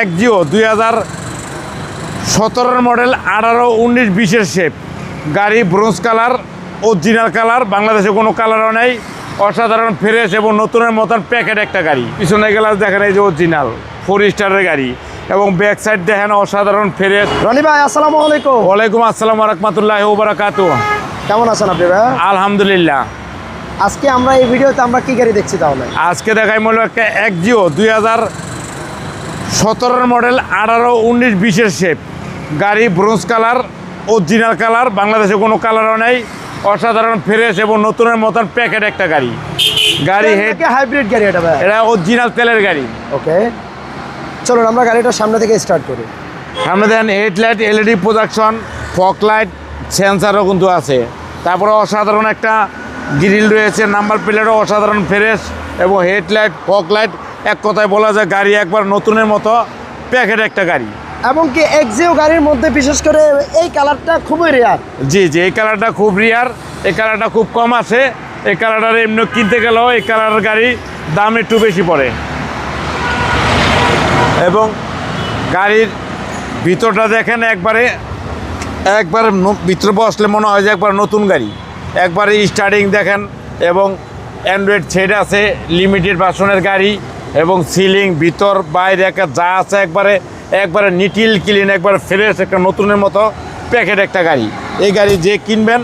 এক জিও দুই হাজার সতেরোর মডেল আঠারো উনিশ বিশের শেপ গাড়ি ব্রোঞ্জ কালার অরিজিনাল কালার বাংলাদেশে কোনো কালারও নেই। অসাধারণ ফ্রেশ এবং নতুনের মতন প্যাকেট একটা গাড়ি। পিছনে গ্লাস দেখেন এই যে অরিজিনাল ফোর স্টারের গাড়ি। এবং ব্যাক সাইড দেখেন অসাধারণ ফ্রেশ রনি ভাই আসসালামু আলাইকুম। ওয়ালাইকুম আসসালাম রহমতুল্লাহ ওবরাকাতু কেমন আছেন আপনি ভাই? আলহামদুলিল্লাহ। আজকে আমরা এই ভিডিওতে আমরা কি গাড়ি দেখছি তাহলে? আজকে দেখাই মূল একটা এক জিও দুই হাজার সতেরোর মডেল আঠারো উনিশ বিশের শেপ গাড়ি ব্রোঞ্জ কালার অরিজিনাল কালার বাংলাদেশে কোনো কালারও নেই। অসাধারণ ফ্রেশ এবং নতুনের মতন প্যাকেট একটা গাড়ি। গাড়ি হেড হাইব্রিড গাড়ি এটা ভাই? এটা অরিজিনাল তেলের গাড়ি। ওকে চলুন আমরা গাড়িটা সামনে থেকে স্টার্ট করি। সামনে then headlight LED production fog light সেন্সারও কিন্তু আছে। তারপরে অসাধারণ একটা গ্রিল রয়েছে নাম্বার প্লেটও অসাধারণ ফ্রেশ এবং হেডলাইট ফক লাইট এক কথায় বলা যায় গাড়ি একবার নতুনের মতো প্যাকেট একটা গাড়ি। এবং কি এক্সিও গাড়ির মধ্যে বিশেষ করে এই কালারটা খুবই রেয়ার জি জি এই কালারটা খুব রেয়ার এই কালারটা খুব কম আছে। এই কালারটার এমনি কিনতে গেলেও এই কালারের গাড়ি দাম একটু বেশি পড়ে। এবং গাড়ির ভিতরটা দেখেন একবারে একবারে ভিতরে বসলে মনে হয় যে একবার নতুন গাড়ি। একবারে স্টার্টিং দেখেন এবং অ্যান্ড্রয়েড সেট আছে লিমিটেড ভার্সনের গাড়ি। এবং সিলিং ভিতর বাইরে একটা যা আছে একবারে একবারে নিটিল ক্লিন একবারে ফ্রেশ একটা নতুনের মতো প্যাকেট একটা গাড়ি। এই গাড়ি যে কিনবেন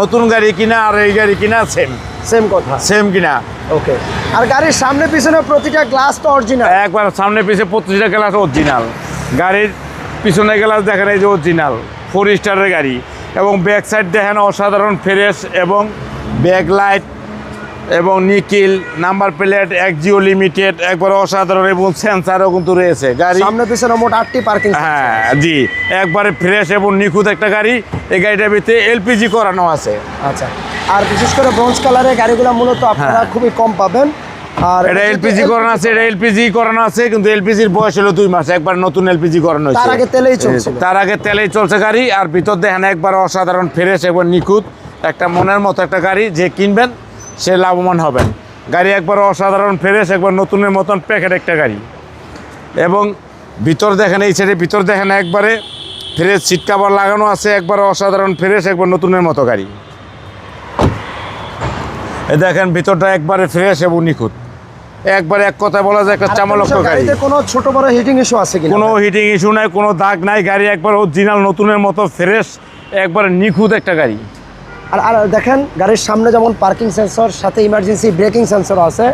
নতুন গাড়ি কিনা আর এই গাড়ি কিনা সেম সেম কথা। সেম কিনা। ওকে আর গাড়ির সামনে পিছনে প্রতিটা গ্লাস তো অরিজিনাল একবার সামনে পিছে প্রতিটা গ্লাস অরিজিনাল গাড়ির পিছনে গ্লাস দেখেন এই যে অরিজিনাল ফোর স্টারের গাড়ি। এবং ব্যাক সাইড দেখেন অসাধারণ ফ্রেশ এবং ব্যাক লাইট এবং nickel number plate Axio limited একবার অসাধারণ এবং সেন্সারও কিন্তু রয়েছে। গাড়ি সামনে পিছনে মোট আটটি পার্কিং হ্যাঁ জি একবারে ফ্রেশ এবং নিখুঁত একটা গাড়ি। এই গাড়িটার ভিতরে এলপিজি করানো আছে। আচ্ছা আর বিশেষ করে ব্রোঞ্জ কালারের গাড়িগুলো মূলত আপনারা হ্যাঁ। খুবই কম পাবেন। আর এটা এলপিজি করানো আছে এটা এলপিজি করানো আছে কিন্তু এলপিজির বয়স হলো দুই মাস। একবার নতুন এলপিজি করানো হয়েছে। তার আগে তেলেই চলছিল। তার আগে তেলেই চলছে গাড়ি আর ভিতর দেখেন একবার অসাধারণ ফ্রেশ এবং নিখুঁত একটা মনের মতো একটা গাড়ি যে কিনবেন সে লাভবান হবেন। গাড়ি একবার অসাধারণ ফ্রেশ একবার নতুনের মতন প্যাকেট একটা গাড়ি। এবং ভিতর দেখেন এই সাইডে ভিতর দেখেন একবারে ফ্রেশ সিট কাভার লাগানো আছে একবার অসাধারণ ফ্রেশ একবার নতুনের মতো গাড়ি। এ দেখেন ভিতরটা একবারে ফ্রেশ এবং নিখুঁত। একবারে এক কথা বলা যায় একটা চামালক্ষ গাড়ি। কোনো ছোট বড় হিটিং ইস্যু আছে কিনা? কোনো হিটিং ইস্যু নাই কোনো দাগ নাই গাড়ি একবার অরিজিনাল নতুনের মতো ফ্রেশ একবারে নিখুঁত একটা গাড়ি। আর আর দেখেন গাড়ির সামনে যেমন পার্কিং সেন্সর সাথে ইমার্জেন্সি ব্রেকিং সেন্সর আছে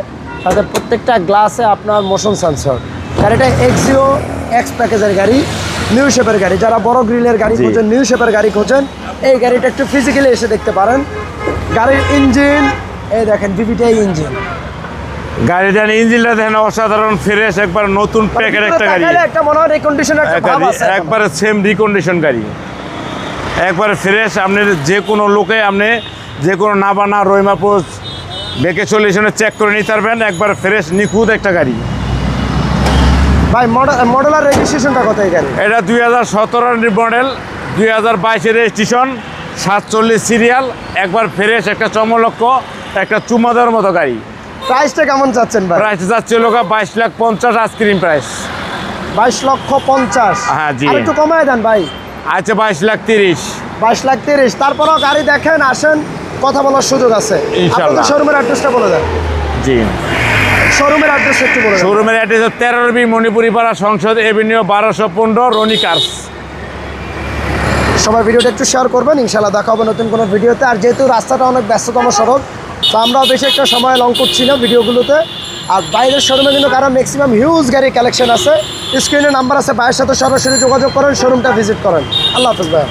সাথে প্রত্যেকটা গ্লাসে আপনার মোশন সেন্সর গাড়িটা এক্সিও এক্স প্যাকেজের গাড়ি নিউ শেপের গাড়ি। যারা বড় গ্রিলের গাড়ি জি। খোঁজেন নিউ শেপের গাড়ি খোঁজেন এই গাড়িটা একটু ফিজিক্যালি এসে দেখতে পারেন। গাড়ির ইঞ্জিন এই দেখেন বিবিটাই ইঞ্জিন গাড়িটার ইঞ্জিনটা দেখেন অসাধারণ ফ্রেশ একবার নতুন প্যাকের একটা গাড়ি। একটা মনে হয় রিকন্ডিশন। একবারে সেম রিকন্ডিশন গাড়ি। একবারে ফ্রেশ আপনি যে কোনো লোকে আপনি যে কোনো নাবানা রইমাপুর বেকে সলিউশনে চেক করে নিতে পারবেন। একবার ফ্রেশ নিখুঁত একটা গাড়ি। ভাই মডেলার রেজিস্ট্রেশনটা কত গাড়ি এটা দুই হাজার সতেরোর মডেল দুই হাজার বাইশের রেজিস্ট্রেশন সাতচল্লিশ সিরিয়াল একবার ফ্রেশ একটা চমলক্ষ একটা চুমাদার মতো গাড়ি। প্রাইসটা কেমন চাচ্ছেন ভাই? প্রাইস যাচ্ছে লোকা বাইশ লাখ পঞ্চাশ আইসক্রিম প্রাইস বাইশ লক্ষ পঞ্চাশ। হ্যাঁ, জি। আর একটু কমায় দেন ভাই। আছে বাইশ লাখ তিরিশ। বাইশ লাখ তিরিশ। তারপরেও গাড়ি দেখেন আসেন কথা বলার সুযোগ আছে। আপনাদের শোরুমের অ্যাড্রেসটা বলে দেন। জি। শোরুমের অ্যাড্রেস একটু বলে শোরুমের অ্যাড্রেস তেরোর বি মণিপুরি পাড়া সংসদ এভিনিউ বারোশো পনেরো রনি কার্স। সবাই ভিডিওটা একটু শেয়ার করবেন ইনশাল্লাহ দেখা হবে নতুন কোনো ভিডিওতে। আর যেহেতু রাস্তাটা অনেক ব্যস্ততম সড়ক তো আমরাও বেশি একটা সময় লং করছি না ভিডিওগুলোতে। আর বাইরের শোরুমে কিন্তু কারও ম্যাক্সিমাম হিউজ গাড়ি কালেকশন আছে। স্ক্রিনে নাম্বার আছে বাইরের সাথে সরাসরি যোগাযোগ করেন শোরুমটা ভিজিট করেন। আল্লাহ হাফিজ ভাই